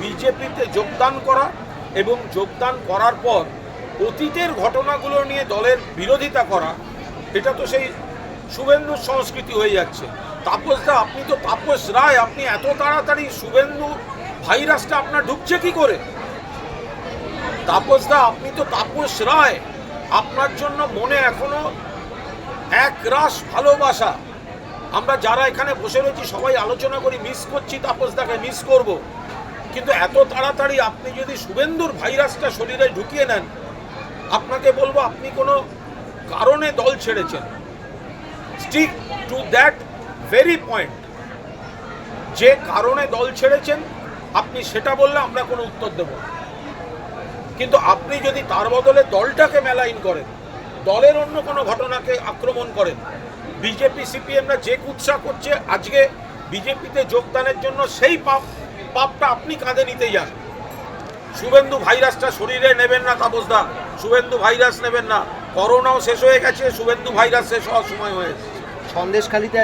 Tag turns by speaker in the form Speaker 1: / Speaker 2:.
Speaker 1: বিজেপিতে যোগদান করা এবং যোগদান করার পর অতীতের ঘটনাগুলো নিয়ে দলের বিরোধিতা করা, এটা তো সেই শুভেন্দুর সংস্কৃতি হয়ে যাচ্ছে। তাপসদা আপনি তো তাপস রায়, আপনি এত তাড়াতাড়ি শুভেন্দু ভাইরাসটা আপনার ঢুকছে কি করে? তাপসদা আপনি তো তাপস রায়, আপনার জন্য মনে এখনও এক রাস ভালোবাসা। আমরা যারা এখানে বসে রয়েছি, সবাই আলোচনা করি মিস করছি তাপসদাকে মিস করব। কিন্তু এত তাড়াতাড়ি আপনি যদি শুভেন্দুর ভাইরাসটা শরীরে ঢুকিয়ে নেন, আপনাকে বলব আপনি কোনো কারণে দল ছেড়েছেন। Stick to that very point যে কারণে দল ছেড়েছেন, আপনি সেটা বললে আমরা কোনো উত্তর দেব কিন্তু আপনি যদি তার বদলে দলটাকে মেলাইন করেন, দলের অন্য কোনো ঘটনাকে আক্রমণ করেন, বিজেপি, সিপিএমরা যে কুৎসা করছে, আজকে বিজেপিতে যোগদানের জন্য সেই পাপ পাপটা আপনি কাঁধে নিতে যান শুভেন্দু ভাইরাসটা শরীরে নেবেন না তাপসদা শুভেন্দু ভাইরাস নেবেন না। করোনাও শেষ হয়ে গেছে, শুভেন্দু ভাইরাস শেষ হওয়ার সময় হয়েছে
Speaker 2: সন্দেশখালিতে